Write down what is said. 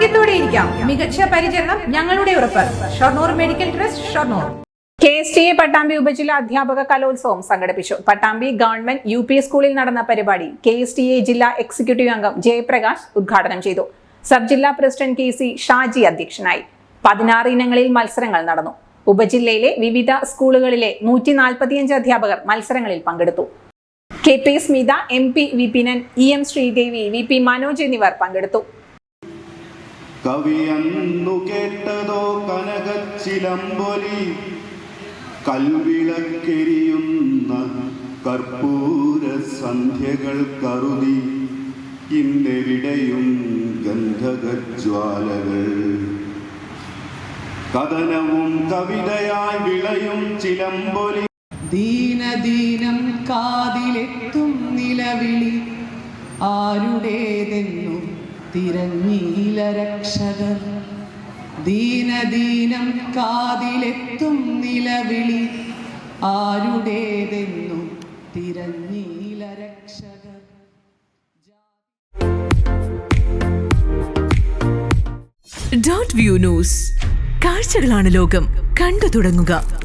ആരോഗ്യത്തോടെ ഇരിക്കാം. മികച്ച പരിചരണം ഞങ്ങളുടെ ഉറപ്പ്. Shoranur medical trust Shoranur. K S T A Pattambi ഉപജില്ല അധ്യാപക കലോത്സവം സംഘടിപ്പിച്ചു. പട്ടാമ്പി ഗവൺമെന്റ് യു പി സ്കൂളിൽ നടന്ന പരിപാടി കെ എസ് ടി എ ജില്ലാ എക്സിക്യൂട്ടീവ് അംഗം ജയപ്രകാശ് ഉദ്ഘാടനം ചെയ്തു. സബ് ജില്ലാ പ്രസിഡന്റ് കെ സി ഷാജി അധ്യക്ഷനായി. പതിനാറ് ഇനങ്ങളിൽ മത്സരങ്ങൾ നടന്നു. ഉപജില്ലയിലെ വിവിധ സ്കൂളുകളിലെ നൂറ്റി നാൽപ്പത്തിയഞ്ച് അധ്യാപകർ മത്സരങ്ങളിൽ പങ്കെടുത്തു. K P Smitha M P Vipinan E M Sreedevi V P Manoj എന്നിവർ പങ്കെടുത്തു. കവിയന്നു കേട്ടതോ കനകച്ചിലമ്പൊലി. കൽവിളക്കെരിയുന്ന കർപ്പൂര സന്ധ്യകൾ കറുതി. ഇന്നെവിടെയും ഗന്ധകജ്വാലകൾ. കഥനവും കവിതയായി വിളയും ചിലമ്പൊലി. ദീനദീനം കാതിലെത്തും നിലവിളി. ആരുടേതെന്നു തിരഞ്ഞീല രക്ഷകർ ദീനദീനം കാതിലെത്തും നിലവിളി. ആരുടേതെന്നു തിരഞ്ഞീല രക്ഷകർ ഡോട്ട് വ്യൂ ന്യൂസ് കാഴ്ചകളാണ് ലോകം. കണ്ടു തുടങ്ങുക.